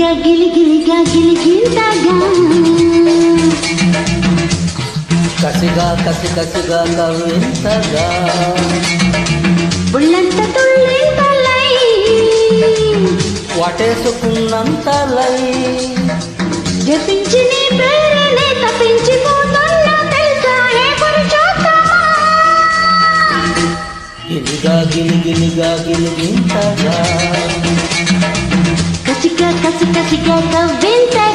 గిలిగిలిగా గిలిగింతగా కసిగా కసి కసిగా కవింతగా బుళ్ళంత తుళ్ళింతలై వాటేసుకున్నంతలై. జపించి నీ ప్రేరణే తప్పించిపోతున్నా తెలుసా ఏ పురుషోత్తమా గిలిగా గిలిగిలిగా గిలిగింతగా. カチカチ光たウィンター